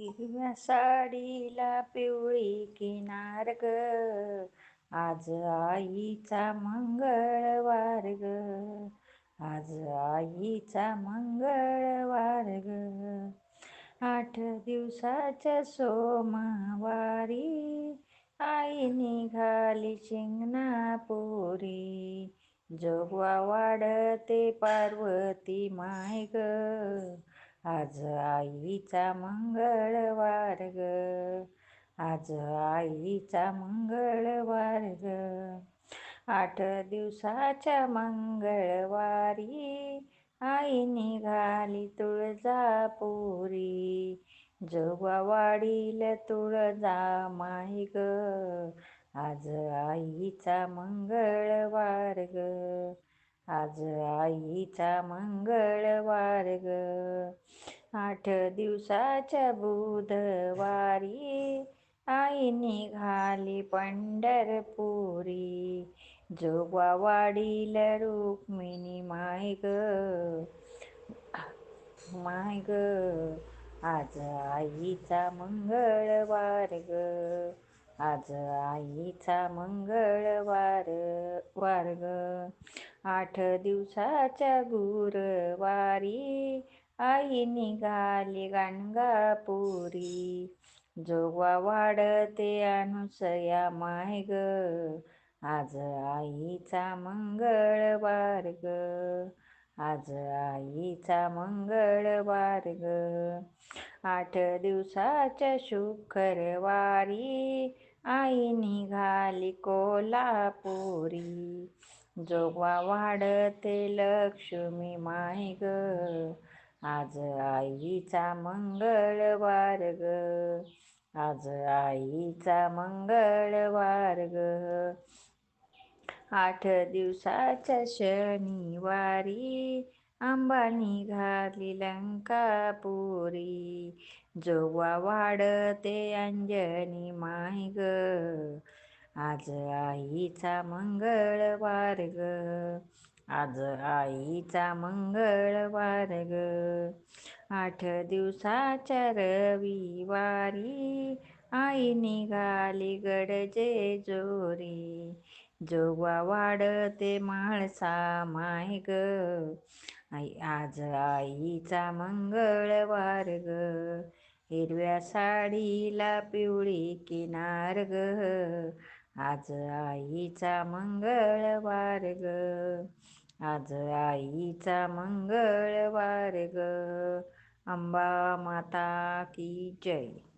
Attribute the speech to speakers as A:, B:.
A: हिरव्या साडीला पिवळी किनार ग. आज आईचा मंगळवार ग. आज आईचा मंगळवार ग. आठ दिवसाच्या सोमवारी आई निघाली शिंगणापुरी. जोगवा वाढते पार्वती माय ग. आज आईचा मंगळवार ग. आज आईचा मंगळवार ग. आठ दिवसाच्या मंगळवारी आई निघाली तुळजापुरी. जोगवा वाढील तुळजा माय ग. आज आईचा मंगळवार ग. आज आईचा मंगळवार ग. आठ दिवसाच्या बुधवारी आई निघाली पंढरपुरी. जोगवा वाडील रुक्मिणी माय ग. माय ग. आज आईचा मंगळवार ग. आज आईचा मंगळवार वार ग. आठ दिवसाच्या गुरुवारी आई निघाली गाणगापुरी. जोगवा वाढते अनुसया माय ग आज आईचा मंगळवार ग. आज आईचा मंगळवार ग. आठ दिवसाच्या शुक्रवारी आई निघाली कोल्हापुरी. जोगवा वाढते लक्ष्मी माय ग. आज आईचा मंगळवार ग. आज आईचा मंगळवार ग. आठ दिवसाच्या शनिवारी अंबानी घाली लंकापुरी. जोगवा वाढते अंजनी माय ग. आज आईचा मंगळवार ग. आज आईचा मंगळवार ग. आठ दिवसाच्या रविवारी आई निघाली गडजे जोरी. जोगवा वाढते माळसा माय ग. आई आज आईचा मंगळवार ग. हिरव्या साडीला पिवळी किनार ग. आज आईचा मंगळवार ग. आज आईचा मंगळवार ग. अंबा माता की जय.